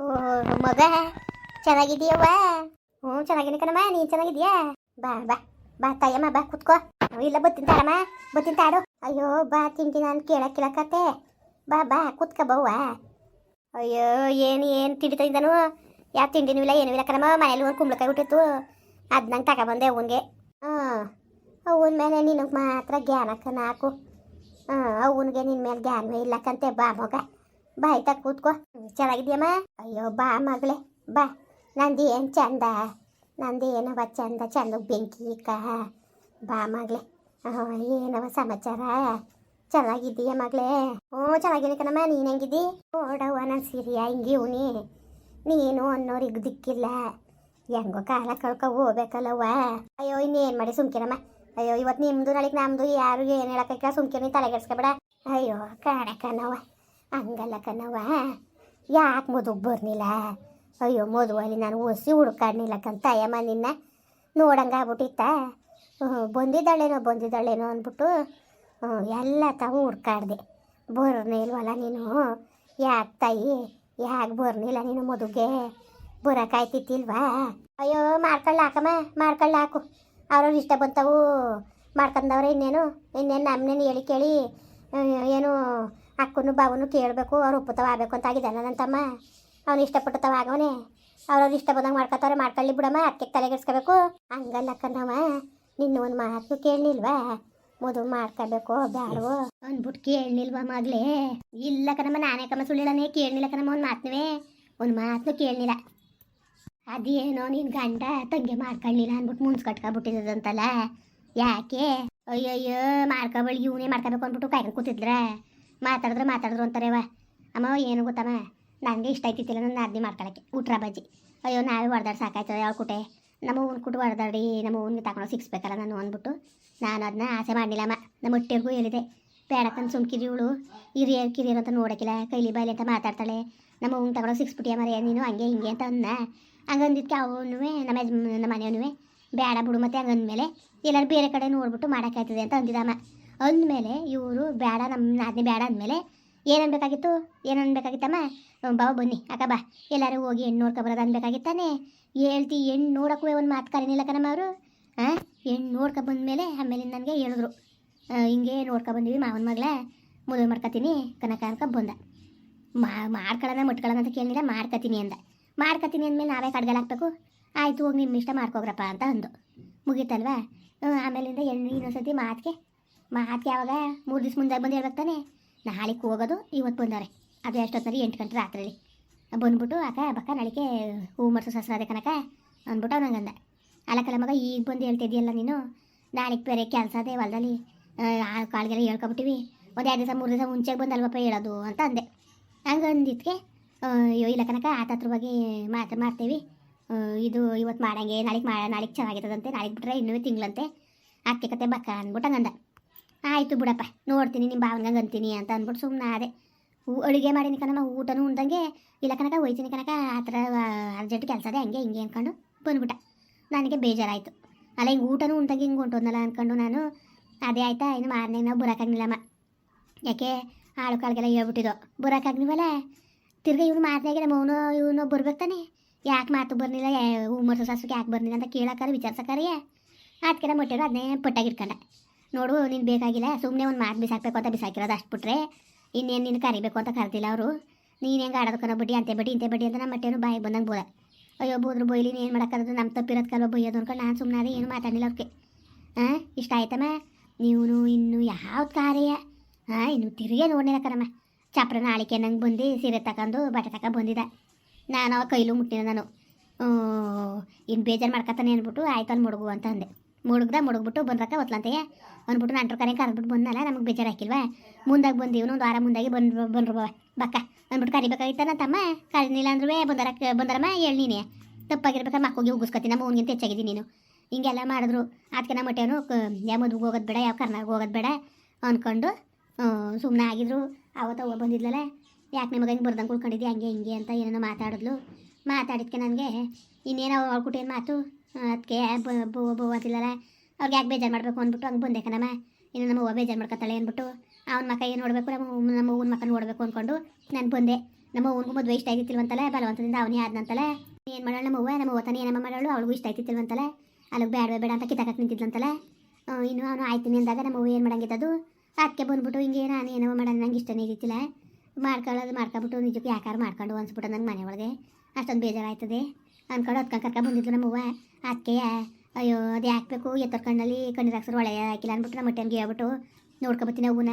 ಓ, ಮಗ ಚೆನ್ನಾಗಿದೀಯವ್ವ ಹ್ಞೂ, ಚೆನ್ನಾಗಿನ ಕಣಮ್ಮ, ನೀನು ಚೆನ್ನಾಗಿದ್ಯಾ ಬಾ ಬಾ ಬಾ ತಾಯಮ್ಮ, ಬಾ, ಕುತ್ಕೋ. ಇಲ್ಲ, ಬತ್ತಿನ ತಾಳಮ್ಮ ಬತ್ತೀನಿ ತಾಡು. ಅಯ್ಯೋ, ಬಾ, ತಿಂಡಿ ನಾನು ಕೇಳಕ್ ಕೇಳಕತ್ತೆ. ಬಾ ಬಾ, ಕುತ್ಕ ಬವ್ವ. ಅಯ್ಯೋ, ಏನು ಏನು ತಿಂಡಿ ತಂದಿದ್ದಾನು ಯಾವ ತಿಂಡಿನೂ ಇಲ್ಲ, ಏನೂ ಇಲ್ಲ ಕಣಮ್ಮ ಮನೇಲಿ ಒಂದು ಕುಂಬಳಕಾಯಿ ಹುಟ್ಟಿತ್ತು. ಅದು ನಂಗೆ ತಗೊಬಂದೆ ಅವನಿಗೆ. ಹಾಂ, ಅವನ ಮೇಲೆ ನಿನಗೆ ಮಾತ್ರ ಜ್ಞಾನಕ್ಕ ನಾಕು ಹಾಂ, ಅವನಿಗೆ ನಿನ್ನ ಮೇಲೆ ಜ್ಞಾನವೇ ಕಂತೆ ಬಾ, ಮಗ. ಬಾ ಆಯ್ತಾ ಕೂತ್ಕೋ. ಚೆನ್ನಾಗಿದ್ಯಮ್ಮ ಅಯ್ಯೋ, ಬಾ ಮಗಳೇ, ಬಾ. ನಂದು ಏನು ಚಂದ? ನಂದು ಏನವ ಚಂದ? ಚಂದ ಬೆಂಕಿ ಕಾ ಬಾ ಮಗಳೇ. ಏನವ ಸಮಾಚಾರ? ಚೆನ್ನಾಗಿದ್ದೀಯ ಮಗಳೇ? ಹ್ಞೂ ಚೆನ್ನಾಗಿದೆ ಕಣಮ್ಮ, ನೀನು ಹೆಂಗಿದ್ದಿ? ನೋಡವ್ವ ನನ್ನ ಸಿರಿಯ, ಹಿಂಗೆ ಇವನಿ. ನೀನು ಅನ್ನೋರಿಗೆ ದಿಕ್ಕಿಲ್ಲ. ಹೆಂಗೋ ಕಾಲ ಕಳ್ಕೊ ಹೋಗ್ಬೇಕಲ್ಲವ್ವ. ಅಯ್ಯೋ, ಇನ್ನೇನು ಮಾಡಿ ಸುಮ್ಕಿರಮ್ಮ ಅಯ್ಯೋ ಇವತ್ತು ನಿಮ್ಮದು ನಾಳೆಗೆ ನಮ್ಮದು ಯಾರು ಏನು ಹೇಳಕ್ಕ ಸುಮ್ಕಿರ ತಲೆಗೆಡ್ಸ್ಕೊಬೇಡ. ಅಯ್ಯೋ ಕಾಣೆ ಕಣವ್ವ ಹಂಗಲ್ಲ ಕಣವ್ವ. ಯಾಕೆ ಮದುವೆ ಬರ್ನಿಲ್ಲ ಅಯ್ಯೋ ಮದುವಲ್ಲಿ ನಾನು ಓಸಿ ಹುಡ್ಕಾಡ್ನಿಲ್ಲ ಕಂತ ಅಯ್ಯಮ್ಮ ನಿನ್ನ. ನೋಡಂಗೆ ಆಗ್ಬಿಟ್ಟಿತ್ತ ಹ್ಞೂ ಬಂದಿದ್ದಾಳೇನೋ ಬಂದಿದ್ದಾಳೇನೋ ಅಂದ್ಬಿಟ್ಟು ಎಲ್ಲ ತಾವು ಹುಡ್ಕಾಡ್ದೆ. ಬರ್ನೇ ಇಲ್ವಲ್ಲ ನೀನು? ಯಾಕೆ ತಾಯಿ? ಯಾಕೆ ಬರ್ನಿಲ್ಲ ನೀನು ಮದುಗೆ? ಬರೋಕಾಯ್ತಿತ್ತಿಲ್ವಾ ಅಯ್ಯೋ, ಮಾಡ್ಕೊಳ್ಳ ಹಾಕಮ್ಮ, ಮಾಡ್ಕೊಳ್ಳ ಹಾಕು. ಅವ್ರವ್ರ ಇಷ್ಟ ಬಂತವು. ಮಾಡ್ಕೊಂಡವ್ರೆ ಇನ್ನೇನು? ಇನ್ನೇನು ನಮ್ಮನೇನು ಹೇಳಿ ಕೇಳಿ ಏನು ಅಕ್ಕನು ಬಾವನು ಕೇಳಬೇಕು, ಅವ್ರು ಒಪ್ಪುತ್ತವ ಆಗಬೇಕು ಅಂತ ಆಗಿದ್ದಾನ ನನ್ನ ತಮ್ಮ. ಅವ್ನು ಇಷ್ಟಪಟ್ಟತವ ಆಗವನೇ ಅವ್ರವ್ರು ಇಷ್ಟ ಬಂದಂಗೆ ಮಾಡ್ಕೊತಾವ್ರೆ, ಮಾಡ್ಕೊಳ್ಳಿ ಬಿಡಮ್ಮ, ಅಕ್ಕಿ ತಲೆಗೆಡ್ಸ್ಕೋಬೇಕು. ಹಂಗಲ್ಲ ಅಕ್ಕನವ ನಿನ್ನ ಒಂದು ಮಾತು ಕೇಳಲಿಲ್ವಾ ಮದುವೆ ಮಾಡ್ಕೋಬೇಕು ಬ್ಯಾಡವೋ? ಅಂದ್ಬಿಟ್ಟು ಕೇಳಲಿಲ್ವಾ ಮಗಳೇ ಇಲ್ಲ ಕಣಮ್ಮ, ನಾನೇ ಕಮ್ಮ ಸುಳ್ಳಿಲ್ಲನೇ ಕೇಳಲಿಲ್ಲ ಕಣಮ್ಮ ಒಂದು ಮಾತನೇ ಒಂದು ಮಾತನ್ನು ಕೇಳಲಿಲ್ಲ ಅದೇನೋ ನಿನ್ನ ಗಂಡ ತಂಗಿ ಮಾಡ್ಕೊಳ್ಳಿಲ್ಲ ಅಂದ್ಬಿಟ್ಟು ಮುನ್ಸ್ ಕಟ್ಕೊಬಿಟ್ಟಿದಂತಲ್ಲ ಯಾಕೆ? ಅಯ್ಯಯ್ಯೋ, ಮಾಡ್ಕೊಬಳಿ, ಇವನೇ ಮಾಡ್ಕೋಬೇಕು ಅಂದ್ಬಿಟ್ಟು ಕಾಯ್ಕೊಂಡು ಕೂತಿದ್ರ? ಮಾತಾಡಿದ್ರೆ ಮಾತಾಡಿದ್ರು ಅಂತಾರೇವ ಅಮ್ಮ, ಏನು ಗೊತ್ತಮ್ಮ? ನನಗೆ ಇಷ್ಟ ಆಯ್ತಿತ್ತಿಲ್ಲ ನನ್ನ ಅರ್ದಿ ಮಾಡ್ಕೊಳಕ್ಕೆ. ಊಟ್ರ ಬಜ್ಜಿ ಅಯ್ಯೋ, ನಾವೇ ಹೊಡೆದಾಡಿ ಸಾಕಾಯ್ತದ ಯಾವ ಕುಟೆ? ನಮ್ಮ ಊನ್ ಕುಟ್ಟು ಹೊಡೆದಾಡಿ, ನಮ್ಮ ಹೂನ್ಗೆ ತಗೊಂಡು ಸಿಕ್ಸ್ಬೇಕಲ್ಲ ನಾನು ಅಂದ್ಬಿಟ್ಟು. ನಾನು ಅದನ್ನ ಆಸೆ ಮಾಡಲಿಲ್ಲಮ್ಮ ನಮ್ಮ ಹೊಟ್ಟೆರ್ಗೂ ಹೇಳಿದೆ. ಬೇಡಕ್ಕಂತ ಸುಮ್ಕಿರಿ ಇವಳು. ಹಿರಿಯರ್ ಕಿರಿಯರು ಅಂತ ನೋಡಕ್ಕಿಲ್ಲ. ಕೈಲಿ ಬೈಲಿ ಅಂತ ಮಾತಾಡ್ತಾಳೆ. ನಮ್ಮ ಹೂನ್ ತಗೊಂಡು ಸಿಕ್ಸ್ಬಿಟ್ಟಿಯ ಮರೆಯ? ನೀನು ಹಂಗೆ ಹಿಂಗೆ ಅಂತ ಅನ್ನ ಹಂಗಂದಿದ್ಕೆ ಅವನು ನಮ್ಮ ನಮ್ಮ ಮನೆಯವನು ಬೇಡ ಬಿಡು ಮತ್ತೆ ಹಂಗಂದ್ಮೇಲೆ ಎಲ್ಲರೂ ಬೇರೆ ಕಡೆ ನೋಡ್ಬಿಟ್ಟು ಮಾಡೋಕ್ಕಾಯ್ತದೆ ಅಂತ ಅಂದಿದ್ದಮ್ಮ ಅಂದಮೇಲೆ ಇವರು ಬೇಡ ನಮ್ಮ ನಾದಿನಿ ಬೇಡ ಅಂದಮೇಲೆ ಏನು ಅನ್ಬೇಕಾಗಿತ್ತು? ಏನು ಅನ್ಬೇಕಾಗಿತ್ತಮ್ಮ? ಹ್ಮ್, ಬಾವ ಬನ್ನಿ ಅಕ್ಕ ಬಾ. ಎಲ್ಲರೂ ಹೋಗಿ ಹೆಣ್ಣು ನೋಡ್ಕೊಬರೋದು ಅನ್ಬೇಕಾಗಿತ್ತಾನೆ ಹೇಳ್ತಿ ಹೆಣ್ಣು ನೋಡೋಕ್ಕೂ ಒಂದು ಮಾತು ಕರೀನಿಲ್ಲ ಕಣಮ್ಮ ಅವರು. ಹಾಂ ಹೆಣ್ಣು ನೋಡ್ಕೊ ಬಂದಮೇಲೆ ಆಮೇಲೆ ನನಗೆ ಹೇಳಿದ್ರು. ಹಿಂಗೆ ನೋಡ್ಕೊ ಬಂದೀವಿ ಮಾವನ ಮಗಳೇ ಮದುವೆ ಮಾಡ್ಕೊತೀನಿ ಕನಕ ಅನ್ಕ ಬಂದ. ಮಾಡ್ಕೊಳ್ಳೋಣ ಮುಟ್ಕೊಳ್ಳೋಣ ಅಂತ ಕೇಳಿದ್ರೆ ಮಾಡ್ಕೊತೀನಿ ಅಂದ. ಮಾಡ್ಕೊತೀನಿ ಅಂದಮೇಲೆ ನಾವೇ ಕಡ್ಗಲ್ ಹಾಕ್ಬೇಕು. ಆಯಿತು ಹೋಗಿ ನಿಮ್ಮ ಇಷ್ಟ ಮಾಡ್ಕೋಗ್ರಪ್ಪ ಅಂತ ಅಂದು. ಮುಗೀತಲ್ವಾ? ಆಮೇಲಿಂದ ಹೆಣ್ಣು ಇನ್ನೊಂದ್ಸತಿ ಮಾತಿಗೆ ಮಾತಿಗೆ ಯಾವಾಗ ಮೂರು ದಿವ್ಸ ಮುಂದೆ ಬಂದು ಹೇಳ್ಬೇಕು ತಾನೆ ನಾಳೆಗೆ ಹೋಗೋದು ಇವತ್ತು ಬಂದವ್ರೆ. ಅದು ಎಷ್ಟೊತ್ತಲ್ಲಿ ಎಂಟು ಗಂಟೆ ರಾತ್ರಿಲಿ. ಬಂದ್ಬಿಟ್ಟು ಅಕ್ಕ ಬಕ್ಕ ನಾಳೆಗೆ ಹೂ ಸಸ್ರ ಸಸ್ರಾದೆ ಕನಕ ಅಂದ್ಬಿಟ್ಟು ಅವ್ನು ಹಂಗಂದ. ಅಲ್ಲಕ್ಕಲ್ಲ ಮಗ, ಈಗ ಬಂದು ಹೇಳ್ತಿದ್ದೀಯಲ್ಲ ನೀನು? ನಾಳೆಗೆ ಬೇರೆ ಕೆಲಸ ಅದೇ ಹೊಲದಲ್ಲಿ ಕಾಳಿಗೆಲ್ಲ ಹೇಳ್ಕೊಬಿಟ್ಟಿವಿ. ಒಂದು ಎರಡು ದಿವಸ, ಮೂರು ದಿವಸ ಮುಂಚೆಗೆ ಬಂದು ಅಲ್ವಪ್ಪ ಹೇಳೋದು, ಅಂತ ಅಂದೆ. ಹಂಗೆ ಅಂದಿದ್ಕೆ ಅಯ್ಯೋ, ಇಲ್ಲ ಕನಕ ಆತತ್ರವಾಗಿ ಮಾತು ಮಾಡ್ತೀವಿ. ಇದು ಇವತ್ತು ಮಾಡಂಗೆ, ನಾಳೆಗೆ ಮಾಡ ನಾಳೆಗೆ ಚೆನ್ನಾಗಿರ್ತದಂತೆ, ನಾಳೆಗೆ ಬಿಟ್ರೆ ಇನ್ನೂ ತಿಂಗಳಂತೆ. ಆಕೆ ಕತೆ ಬಕ್ಕ, ಅಂದ್ಬಿಟ್ಟು ಹಂಗಂದ. ಆಯಿತು ಬಿಡಪ್ಪ, ನೋಡ್ತೀನಿ ನಿಮ್ಮ ಭಾವನಗಂಗೆ ಅಂತೀನಿ ಅಂತ ಅಂದ್ಬಿಟ್ಟು ಸುಮ್ಮನೆ ಅದೇ ಅಡುಗೆ ಮಾಡೀನಿ ಕಣಮ್ಮ, ಊಟನೂ ಉಂಡಂಗೆ. ಇಲ್ಲ ಕನಕ ಹೋಯ್ತೀನಿ ಕನಕ ಆ ಥರ ಅರ್ಜೆಂಟ್ ಕೆಲಸ ಅದೇ, ಹಂಗೆ ಹಿಂಗೆ ಅಂದ್ಕೊಂಡು ಬಂದ್ಬಿಟ್ಟ. ನನಗೆ ಬೇಜಾರಾಯಿತು. ಅಲ್ಲ, ಹಿಂಗೆ ಊಟನೂ ಉಂಟಂಗೆ ಹಿಂಗೆ ಹೊಂಟೋದ್ನಲ್ಲ ಅಂದ್ಕೊಂಡು ನಾನು, ಅದೇ ಆಯ್ತಾ, ಇನ್ನು ಮಾರನೇ ನಾವು ಬರೋಕ್ಕಾಗ್ಲಿಲ್ಲಮ್ಮ. ಯಾಕೆ, ಆಳು ಕಾಳಿಗೆಲ್ಲ ಹೇಳ್ಬಿಟ್ಟಿದ್ದೋ ಬರೋಕ್ಕಾಗ್ನಿವಲ್ಲ ತಿರ್ಗಿ ಇವನು ಮಾತನಾಗೆ ನಮ್ಮ ಅವನು ಇವನು ಬರ್ಬೇಕು ತಾನೆ? ಯಾಕೆ ಮಾತು ಬರ್ಲಿಲ್ಲ? ಹೂ ಸಾಸುಗೆ ಯಾಕೆ ಬರಲಿಲ್ಲ ಅಂತ ಕೇಳಕ್ಕಾರ ವಿಚಾರಿಸಕ್ಕಾರೆ ಅದಕ್ಕೆಲ್ಲ ಮೊಟ್ಟೆರು ಅದನ್ನೇ ಪಟ್ಟಾಗಿಟ್ಕೊಂಡ ನೋಡು, ನೀನು ಬೇಕಾಗಿಲ್ಲ ಸುಮ್ಮನೆ ಒಂದು ಮಾತು ಬಿಸಾಕಬೇಕು ಅಂತ ಬಿಸಾಕಿರೋದು ಅಷ್ಟು ಬಿಟ್ರೆ ಇನ್ನೇನು ನೀನು ಕರಿಬೇಕು ಅಂತ ಕರೆದಿಲ್ಲ ಅವರು. ನೀನು ಹೆಂಗೆ ಆಡೋದಕ್ಕನೋ ಬಡ್ಡಿ ಅಂತೆ ಬಡ್ಡಿ ಇಂತೆ ಬಡ್ಡಿ ಅಂತ ನಮ್ಮ ಬಾಯಿ ಬಂದಂಗೆ ಬೋದ ಅಯ್ಯೋ, ಬೋದ್ರು ಬೈಲಿ ಏನು ಮಾಡೋಕ್ಕಾಗದು ನಮ್ಮ ತಪ್ಪಿರೋದ್ಕಲ್ವ ಬೈಯೋದು ಅನ್ಕೊಂಡು ನಾನು ಸುಮ್ಮನೆ ಅದೇ ಏನು ಮಾತಾಡಲಿಲ್ಲ ಅವ್ರಿಗೆ. ಹಾಂ ಇಷ್ಟ ಆಯ್ತಮ್ಮ? ನೀವು ಇನ್ನು ಯಾವ ಕಾರ್ಯ? ಹಾಂ ಇನ್ನು ತಿರುಗೇ ನೋಡಿಲ್ಲ ಕಣಮ್ಮ. ಚಪ್ರ ನಾಳಿಕೆ ನಂಗೆ ಬಂದು, ಸೀರೆ ತಗೊಂಡು ಬಟ್ಟೆ ತಗೊಂಡು ಬಂದಿದ್ದ. ನಾನು ಕೈಲೂ ಮುಟ್ಟಿನ ನಾನು. ಇನ್ನು ಬೇಜಾರು ಮಾಡ್ಕೊತಾನೆ ಅಂದ್ಬಿಟ್ಟು ಆಯ್ತು ಅಲ್ಲಿ ಮುಡುಗು ಅಂತ ಅಂದೆ. ಮುಡುಗ್ದ ಮುಡುಗ್ಬಿಟ್ಟು ಬಂದ್ರಕ್ಕ ಒತ್ಲಂತೆಯ ಅಂದ್ಬಿಟ್ಟು ನಂಟ್ರ ಕರೆ ಕರೆದ್ಬಿಟ್ಟು ಬಂದಲ್ಲ ನಮಗೆ ಬೇಜಾರು ಹಾಕಿಲ್ವಾ? ಮುಂದಾಗಿ ಬಂದೀವಿ ಒಂದು ವಾರ ಮುಂದಾಗಿ ಬಂದ್ರು ಬಂದ್ರು ಬಕ್ಕ, ಅಂದ್ಬಿಟ್ಟು ಕರಿಬೇಕಾಗಿತ್ತ ನನ್ನ ತಮ್ಮ? ಕರೀನಿಲ್ಲ ಅಂದ್ರೂ ಬಂದರ ಬಂದರಮ್ಮ? ಹೇಳಿ ನೀನೆ. ತಪ್ಪಾಗಿರ್ಬೇಕಾದ್ರೆ ಮಕ್ಕೋಗಿ ಉಗಿಸ್ಕೊತೀನಿ, ನಮ್ಮ ಅವ್ನಿಗಿಂತ ಹೆಚ್ಚಾಗಿದ್ದೀನಿ ನೀನು. ಹಿಂಗೆಲ್ಲ ಮಾಡಿದ್ರು. ಅದಕ್ಕೆ ನಮ್ಮ ಮಟ್ಟೇನು ಯಾವ ಮದುವೆಗೆ ಹೋಗೋದು ಬೇಡ, ಯಾವ ಕರ್ನಾಟಕ ಹೋಗೋದು ಬೇಡ ಅಂದ್ಕೊಂಡು ಸುಮ್ಮನೆ ಆಗಿದ್ರು. ಅವತ್ತು ಬಂದಿದ್ಲಲ್ಲ, ಯಾಕೆ ನಿಮಗೆ ಹಿಂಗೆ ಬರ್ದಂಗೆ ಉಳ್ಕೊಂಡಿದ್ದೆ ಹಂಗೆ ಹಿಂಗೆ ಅಂತ ಏನೇನೋ ಮಾತಾಡಿದ್ಲು. ಮಾತಾಡಿದ್ಕೆ ನನಗೆ ಇನ್ನೇನೋ ಅವ್ಳ್ಕುಟೇನು ಮಾತು? ಅದಕ್ಕೆ ಬೋ ಅಂತಿಲ್ಲಲ್ಲ ಅವ್ರಿಗೆ ಯಾಕೆ ಬೇಜಾರು ಮಾಡಬೇಕು ಅಂದ್ಬಿಟ್ಟು ಹಂಗೆ ಬಂದೆ ಕಣಮ್ಮ. ಇನ್ನು ನಮ್ಮ ಅವ್ವ ಬೇಜಾರು ಮಾಡ್ಕೊತಾಳೆ ಅಂದ್ಬಿಟ್ಟು ಅವ್ನ ಮಕ್ಕ ಏನು ನೋಡಬೇಕು, ನಮ್ಮ ನಮ್ಮ ಹೂವಿನ ಮಕ್ಕ ನೋಡಬೇಕು ಅಂದ್ಕೊಂಡು ನಾನು ಬಂದೆ. ನಮ್ಮ ಅವ್ನಿಗೂ ಮದುವೆ ಇಷ್ಟ ಆಗಿತ್ತಿಲ್ವಂತಲ್ಲ ಬಲವಂತದಿಂದ ಅವನೇ ಆದ್ನಂತಲ್ಲ. ಏನು ಮಾಡೋಣ ನಮ್ಮ ಅವ್ವ? ನಮ್ಮ ಓತಾನೆ ಏನಮ್ಮ ಮಾಡೋಳು? ಅವಳಿಗೂ ಇಷ್ಟ ಆಯ್ತಿತ್ತಿಲ್ವಂತಲ್ಲ ಅಲ್ಲಿಗೆ ಬೇಡ ಬೇಡ ಅಂತ ಕಿತ್ತಾಕಕ್ಕೆ ನಿಂತಿದ್ಲಂತಲ್ಲ. ಇನ್ನು ಅವನು ಆಯ್ತೀನಿ ಅಂದಾಗ ನಮ್ಮ ಅವ್ವ ಏನು ಮಾಡೋಂಗಿದ್ದದು ಅದಕ್ಕೆ ಬಂದ್ಬಿಟ್ಟು ಹಿಂಗೆ ನಾನು ಏನೋ ಮಾಡೋಣ ನಂಗೆ ಇಷ್ಟನೇ ಇದ್ದಿತ್ತಿಲ್ಲ ಮಾಡ್ಕೊಳ್ಳೋದು ಮಾಡ್ಕೊಬಿಟ್ಟು ನಿಜಕ್ಕೆ ಯಾಕಾರ ಮಾಡ್ಕೊಂಡು ಅನ್ಸ್ಬಿಟ್ಟು ನಂಗೆ ಮನೆ ಒಳಗೆ. ಅಷ್ಟೊಂದು ಬೇಜಾರಾಯ್ತದೆ. ಅನ್ಕೊಂಡು ಹೊತ್ಕೊಂಡು ಕರ್ಕೊಂಡು ಬಂದಿದ್ಲು ನಮ್ಮವ್ವ ಅವ್ವ. ಅದಕ್ಕೆ ಅಯ್ಯೋ ಅದು ಹಾಕ್ಬೇಕು ಎತ್ತರ ಕಣ್ಣಲ್ಲಿ ಕಣ್ಣೀರು ಹಾಕ್ಸೋರು ಒಳ್ಳೆ ಹಾಕಿಲ್ಲ ಅಂದ್ಬಿಟ್ಟು ನಮ್ಮ ಟೈಮ್ಗೆ ಹೇಳ್ಬಿಟ್ಟು ನೋಡ್ಕೊಬತ್ತೀನಿ ಅವ್ವನ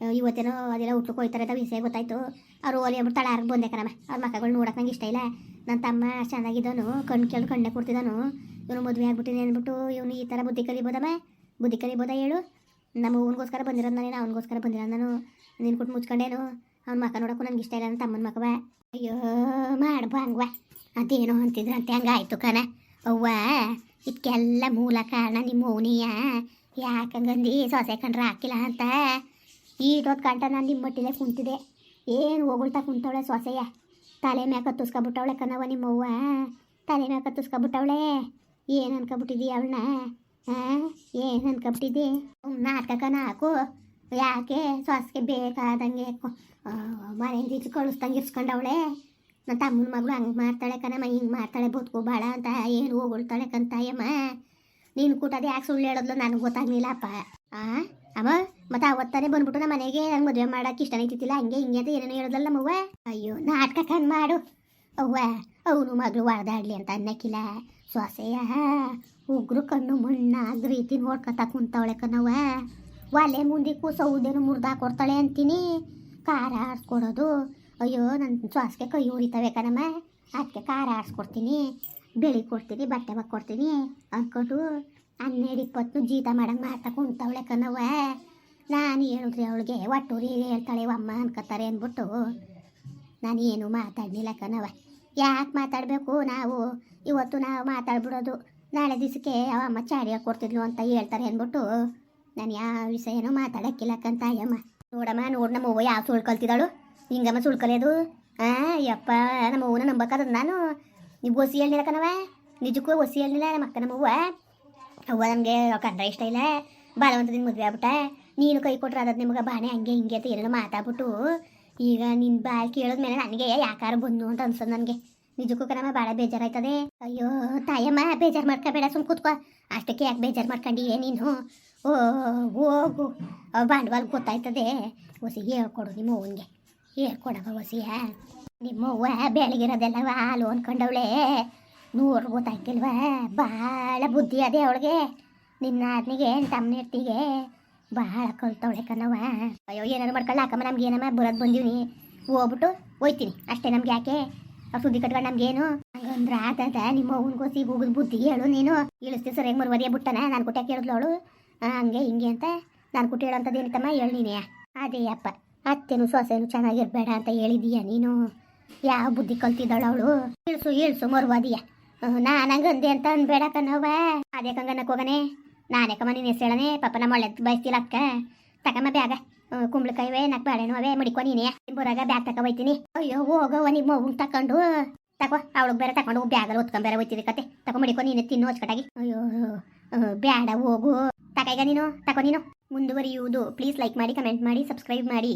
ಅಹ್, ಇವತ್ತೇನೋ ಅದೆಲ್ಲ ಹುಟ್ಟಕ್ಕೆ ಹೋಯ್ತಾರೆ ಅಂತ ವಿಷಯ ಗೊತ್ತಾಯ್ತು. ಅವ್ರು ಓಲಿ ಅಂದ್ಬಿಟ್ಟು ತಳ ಆರ್ಗೆ ಬಂದೆ ಕಣಮ್ಮ. ಅವ್ರ ಮಕ್ಕಳು ನೋಡೋಕೆ ನಂಗೆ ಇಷ್ಟ ಇಲ್ಲ. ನನ್ನ ತಮ್ಮ ಚೆನ್ನಾಗಿದ್ದವನು ಕಣ್ಣು ಕೇಳಿ ಕಣ್ಣೆ ಕೊಡ್ತಿದ್ದಾನು. ಇವನು ಮದುವೆ ಆಗ್ಬಿಟ್ಟಿನಿ ಅಂದ್ಬಿಟ್ಟು ಇವನು ಈ ಥರ ಬುದ್ಧಿ ಕಲಿಬೋದಮ್ಮ? ಬುದ್ಧಿ ಕಲಿಬೋದ ಹೇಳು. ನಮ್ಮ ಅವನಿಗೋಸ್ಕರ ಬಂದಿರೋದು ನಾನು ಅವನಿಗೋಸ್ಕರ ಬಂದಿರೋ ನಾನು. ನಿನ್ನ ಕೊಟ್ಟು ಮುಚ್ಕೊಂಡೇನು? ಅವ್ನ ಮಕ್ಕ ನೋಡೋಕ್ಕೂ ನನಗೆ ಇಷ್ಟ ಇಲ್ಲ ನನ್ನ ತಮ್ಮನ ಮಕ್ಕವ ಅಯ್ಯೋ ಮಾಡ್ಬಂಗ್ವ ಅದೇನೋ ಅಂತಿದ್ರಂತೆ, ಹಂಗಾಯ್ತು ಕಣ. ಅವ್ವ ಇದಕ್ಕೆಲ್ಲ ಮೂಲ ಕಾರಣ ನಿಮ್ಮ ಮೌನಿಯ ಯಾಕಂಗಂದು ಸೊಸೆ ಕಂಡ್ರೆ ಹಾಕಿಲ್ಲ ಅಂತ. ಈಟೊತ್ತು ಕಂಟ ನಾನು ನಿಮ್ಮ ಮಟ್ಟಿಲೆ ಕುಂತಿದೆ. ಏನು ಹೋಗುಳ್ತಾ ಕುಂತವಳೆ ಸೊಸೆಯ? ತಲೆ ಮ್ಯಾಕ ತುಸ್ಕೊಬಿಟ್ಟವಳೆ ಕಣವ ನಿಮ್ಮವ್ವ ತಲೆ ಮ್ಯಾಕ ತುಸ್ಕೊಬಿಟ್ಟವಳೆ ಏನು ಅನ್ಕೊಬಿಟ್ಟಿದ್ದೀಯ ಅವಳನ್ನ ಹಾಂ ಏನು ಅನ್ಕೊಬಿಟ್ಟಿದ್ದಿ ನಾಟಕ ಹಾಕು ಯಾಕೆ ಸೊಸೆಗೆ ಬೇಕಾದಂಗೆ ಮನೆಯಿಂದ ಕಳಿಸ್ದಂಗೆ ಇರ್ಸ್ಕೊಂಡವಳೆ. ನನ್ನ ತಮ್ಮನ ಮಗಳು ಹಂಗೆ ಮಾಡ್ತಾಳೆ ಕಣಮ್ಮ, ಹಿಂಗೆ ಮಾಡ್ತಾಳೆ ಬದುಕು ಬಾಳ ಅಂತ, ಏನು ಹೋಗುಳ್ತಾಳೆ ಕಂತಾಯಮ್ಮ. ನೀನು ಕೂಟದ ಯಾಕೆ ಸುಳ್ಳು ಹೇಳೋದ್ಲು ನನಗೆ ಗೊತ್ತಾಗ್ಲಿಲ್ಲಪ್ಪ. ಆ ಅಮ್ಮ ಮತ್ತೆ ಅವತ್ತಾನೆ ಬಂದ್ಬಿಟ್ಟು ನಮ್ಮ ಮನೆಗೆ ನಂಗೆ ಮದುವೆ ಮಾಡೋಕೆ ಇಷ್ಟ ನೈತಿಲ್ಲ ಹಂಗೆ ಹಿಂಗೆ ಅಂತ ಏನೇನು ಹೇಳೋದಲ್ಲ ನಮ್ಮವ್ವ ಅಯ್ಯೋ, ನಾಟಕ ಕಣ್ ಮಾಡು. ಅವ್ವ, ಅವನು ಮಗಳು ಹೊಡೆದಾಡ್ಲಿ ಅಂತ ಅನ್ನಕ್ಕಿಲ್ಲ ಸೊಸೆಯ ಉಗ್ರು ಕಣ್ಣು ಮಣ್ಣಾದ ರೀತಿ ನೋಡ್ಕೊತಾ ಕುಂತವಳೆ ಕಣವ್ವ. ಒಲೆ ಮುಂದಿಕ್ಕೂ ಕೂಸೌದೇನು ಮುರ್ದು ಹಾಕೊಡ್ತಾಳೆ ಅಂತೀನಿ. ಖಾರ ಆರಿಸ್ಕೊಡೋದು ಅಯ್ಯೋ ನನ್ನ ಶ್ವಾಸಕ್ಕೆ ಕೈ ಉರಿತವೆ ಕಣಮ್ಮ. ಅದಕ್ಕೆ ಖಾರ ಆಡಿಸ್ಕೊಡ್ತೀನಿ ಬೆಳಿ ಕೊಡ್ತೀನಿ, ಬಟ್ಟೆ ಕೊಡ್ತೀನಿ. ಅಂದ್ಕೊಂಡು ಹನ್ನೆರಡು ಇಪ್ಪತ್ತು ಜೀತ ಮಾಡಂಗೆ ಮಾಡ್ತಾ ಕುಂತವಳೆ ಕಣವ್ವ. ನಾನು ಹೇಳಿದ್ರಿ ಅವಳಿಗೆ, ಒಟ್ಟೂರಿ ಹೇಳ್ತಾಳೆ, ಅಮ್ಮ ಅನ್ಕೋತಾರೆ ಅಂದ್ಬಿಟ್ಟು ನಾನು ಏನು ಮಾತಾಡಲಿಲ್ಲ ಕಣವ ಯಾಕೆ ಮಾತಾಡಬೇಕು ನಾವು? ಇವತ್ತು ನಾವು ಮಾತಾಡ್ಬಿಡೋದು. ನಾಳೆ ದಿವಸಕ್ಕೆ ಅವ ಅಮ್ಮ ಚಾಡಿ ಕೊಡ್ತಿದ್ಲು ಅಂತ ಹೇಳ್ತಾರೆ ಅಂದ್ಬಿಟ್ಟು ನಾನು ಯಾವ ವಿಷಯನೂ ಮಾತಾಡಕ್ಕಿಲ್ಲ ಕಂತಾಯಮ್ಮ ನೋಡಮ್ಮ, ನೋಡಿ ನಮ್ಮ ಯಾವ ಸುಳ್ಳು ಕಲ್ತಿದ್ದಾಳು. ಹಿಂಗಮ್ಮ ಸುಳ್ಕಲೇದು ಆ, ಯಪ್ಪ, ನಮ್ಮ ಅವ್ವನ ನಂಬಕ್ಕದ ನಾನು? ನೀವು ಒಸಿ ಹೇಳಿಲ್ಲ ಕಣವ ನಿಜಕ್ಕೂ ಒಸಿ ಹೇಳಿಲ್ಲ ನಮ್ಮ ಅಕ್ಕ ನಮ್ಮ ಅವ್ವ ನಮಗೆ ಕಂಡ್ರೆ ಇಷ್ಟ ಇಲ್ಲ. ಬಾಳವಂತದಿಂದ ಮದುವೆ ಆಗ್ಬಿಟ್ಟ. ನೀನು ಕೈ ಕೊಟ್ರೆ ಅದ್ ನಿಮ್ಗೆ ಬಾಣೆ ಹಂಗೆ ಹಿಂಗೆ ಅಂತ ಏನೇನೋ ಮಾತಾಡ್ಬಿಟ್ಟು ಈಗ ನಿನ್ನ ಬಾಯಿ ಕೇಳಿದ್ಮೇಲೆ ನನಗೆ ಯಾಕಾರ ಬಂದು ಅಂತ ಅನ್ಸೋದು ನನಗೆ. ನಿಜಕ್ಕೂ ಕಣಮ್ಮ ಭಾಳ ಬೇಜಾರಾಯ್ತದೆ. ಅಯ್ಯೋ, ತಾಯಮ್ಮ, ಬೇಜಾರು ಮಾಡ್ಕೋಬೇಡ ಸುಮ್ ಕೂತ್ಕೋ. ಅಷ್ಟಕ್ಕೆ ಯಾಕೆ ಬೇಜಾರು ಮಾಡ್ಕೊಂಡಿಯೇ ನೀನು? ಓ ಹೋಗು ಬಾಂಡ್ವಾಲ್ ಗೊತ್ತಾಯ್ತದೆ. ಒಸಿಗೆ ಹೇಳ್ಕೊಡು ನಿಮ್ಮ ಅವ್ವನಿಗೆ. ಹೇಳ್ಕೊಡವ ನಿಮ್ಮ ಬೆಳಗಿರೋದೆಲ್ಲವ ಬೆಳಗಿರೋದೆಲ್ಲ ಹಾಲು ಅನ್ಕೊಂಡವಳೆ ನೂರು ಗೊತ್ತಾಗಿಲ್ವ ಭಾಳ ಬುದ್ಧಿ ಅದೇ ಅವಳಿಗೆ. ನಿನ್ನ ಆದ್ನಿಗೆ ತಮ್ಮ ಎತ್ತಿಗೆ ಭಾಳ ಕಲ್ತವಳೆ ಕಣವ ಅಯ್ಯೋ ಏನಾರು ಮಾಡ್ಕೊಳ್ಳ. ಅಕ್ಕಮ್ಮ ನಮ್ಗೆ ಏನಮ್ಮ? ಬರೋದು ಬಂದೀವಿ ಹೋಗ್ಬಿಟ್ಟು ಹೋಯ್ತೀನಿ. ಅಷ್ಟೇ ನಮ್ಗೆ ಯಾಕೆ? ಆ ಸುದ್ದಿ ಕಟ್ಕೊಂಡು ನಮ್ಗೇನು? ಹಂಗಂದ್ರೆ ಆತದ ನಿಮ್ಮ ಅವ್ವನ್ಗೋಸಿ ಹೋಗುದು ಬುದ್ಧಿ ಹೇಳು ನೀನು. ಇಳಿಸ್ತಿ ಹೆಂಗೆ ಮರ್ವದೇ ಬಿಟ್ಟನ? ನಾನು ಕೊಟ್ಟ ಕೇಳಿದ್ಲು ಅವಳು. ಹಂಗೆ ಹಿಂಗೆ ಅಂತ ನಾನು ಕೊಟ್ಟು ಹೇಳೋಂಥದ್ದು ಏನಿತ್ತಮ್ಮ ಹೇಳು ನೀನೇ. ಅದೇ ಅಪ್ಪ. ಅತ್ತೆನು ಸೊಸೆನು ಚೆನ್ನಾಗಿರ್ಬೇಡ ಅಂತ ಹೇಳಿದೀಯ ನೀನು. ಯಾವ ಬುದ್ಧಿ ಕಲ್ತಿದ್ದಾಳು ಅವಳು? ಇಳಿಸು ಇಳಿಸು, ಮರುವಾದಿಯ. ನಾನು ಅಂದೆ ಅಂತ ಅನ್ಬೇಡ ಕಣವ ಅದೇ ಕಂಗನಕ್ಕೆ ಹೋಗನೆ ನಾನೇ ಕಮ್ಮ, ನೀನು ಹೆಸರು ಪಾಪ ನಮ್ಮ ಒಳ್ಳೆ ಬಯಸ್ತಿಲ್ಲ ಅಕ್ಕ ತಕಮ್ಮ ಬ್ಯಾಗ. ಕುಂಬಳಕಾಯಿವೆ, ನಕ್ ಬಾಳೆನೂ ಅವೇ, ಮಡಿಕೊ ನೀನೇ. ಬರಾಗ ಬ್ಯಾಗ್ ತಕ ಹೋಯ್ತೀನಿ. ಅಯ್ಯೋ ಹೋಗವ ನಿಮ್ಮ ಮಗುನ್ ತಕೊಂಡು. ತಕೋ, ಅವಳಿಗೆ ಬೇರೆ ತಕೊಂಡು ಬ್ಯಾಗಲ್ಲಿ ಹೊತ್ಕೊಂಡ್ ಬೇರೆ ಹೋಯ್ತಿದ್ದೆ ಕತೆ. ತಕೊ, ಮಡಿಕೊ ನೀನು, ತಿನ್ನು ಅಚ್ಚಕಟ್ಟಾಗಿ ಅಯ್ಯೋ ಬೇಡ ಹೋಗು. ತಕ ನೀನು, ತಕೋ ನೀನು. ಮುಂದುವರಿಯುವುದು. ಪ್ಲೀಸ್ ಲೈಕ್ ಮಾಡಿ, ಕಮೆಂಟ್ ಮಾಡಿ, ಸಬ್ಸ್ಕ್ರೈಬ್ ಮಾಡಿ.